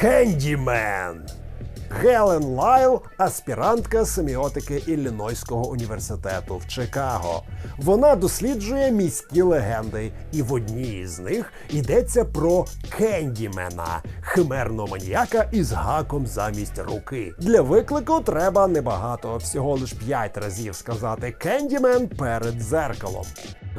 Кендімен. Гелен Лайл аспірантка семіотики Іллінойського університету в Чикаго. Вона досліджує міські легенди, і в одній з них йдеться про Кендімена, химерного маніяка із гаком замість руки. Для виклику треба небагато, всього лиш п'ять разів сказати Кендімен перед дзеркалом.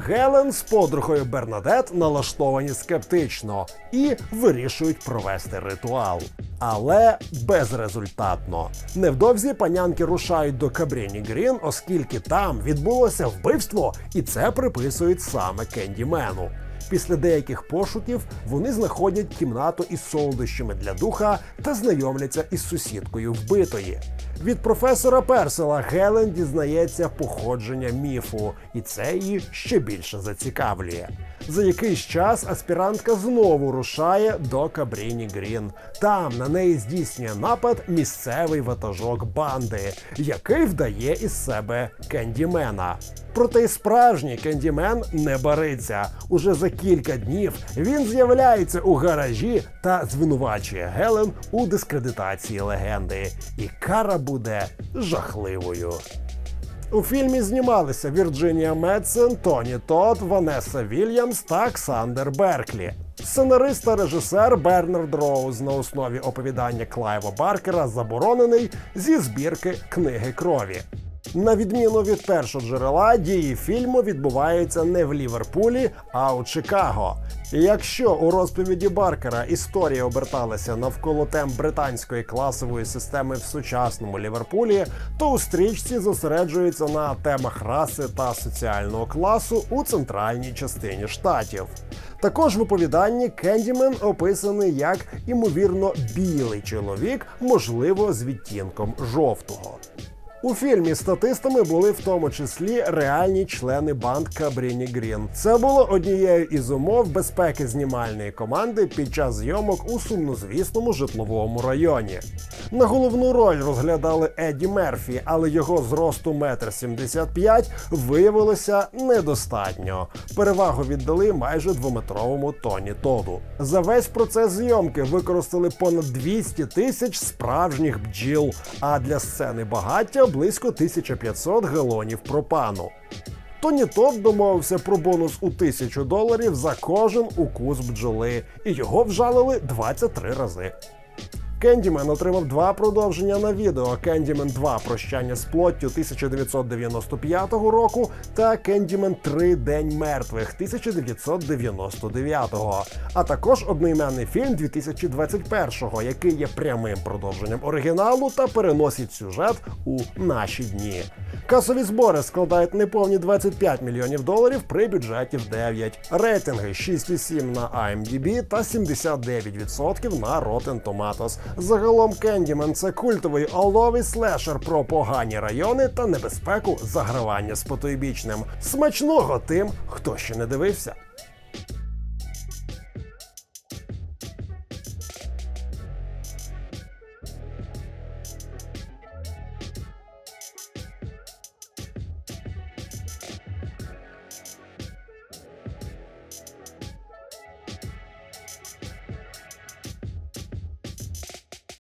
Гелен з подругою Бернадет налаштовані скептично і вирішують провести ритуал. Але безрезультатно. Невдовзі панянки рушають до Кабріні Грін, оскільки там відбулося вбивство, і це приписують саме Кендімену. Після деяких пошуків вони знаходять кімнату із солодощами для духа та знайомляться із сусідкою вбитої. Від професора Персела Гелен дізнається походження міфу, і це її ще більше зацікавлює. За якийсь час аспірантка знову рушає до Кабріні Грін. Там на неї здійснює напад місцевий ватажок банди, який вдає із себе кендімена. Проте й справжній кендімен не бариться. Уже за кілька днів він з'являється у гаражі та звинувачує Гелен у дискредитації легенди. І кара буде жахливою. У фільмі знімалися Вірджинія Медсен, Тоні Тодд, Ванеса Вільямс та Ксандер Берклі. Сценарист та режисер Бернард Роуз на основі оповідання Клайва Баркера заборонений зі збірки книги крові. На відміну від першого джерела, дії фільму відбуваються не в Ліверпулі, а у Чикаго. І Якщо у розповіді Баркера історія оберталася навколо тем британської класової системи в сучасному Ліверпулі, то у стрічці зосереджується на темах раси та соціального класу у центральній частині штатів. Також в оповіданні Кендімен описаний як імовірно білий чоловік, можливо, з відтінком жовтого. У фільмі статистами були в тому числі реальні члени банд Кабріні Грін. Це було однією із умов безпеки знімальної команди під час зйомок у сумнозвісному житловому районі. На головну роль розглядали Едді Мерфі, але його зросту 1,75 м виявилося недостатньо. Перевагу віддали майже двометровому Тоні Тоду. За весь процес зйомки використали понад 200 тисяч справжніх бджіл, а для сцени багаття близько 1500 галонів пропану. Тоні Топ домовився про бонус у тисячу доларів за кожен укус бджоли, і його вжалили 23 рази. Кендімен отримав два продовження на відео: Кендімен 2 Прощання з плоттю 1995 року та Кендімен 3 День мертвих 1999, а також одноіменний фільм 2021, який є прямим продовженням оригіналу та переносить сюжет у наші дні. Касові збори складають неповні 25 мільйонів доларів при бюджеті в 9. Рейтинги 6,7 на IMDb та 79% на Rotten Tomatoes. Загалом Кендімен це культовий оловий слешер про погані райони та небезпеку загравання з потойбічним. Смачного тим, хто ще не дивився.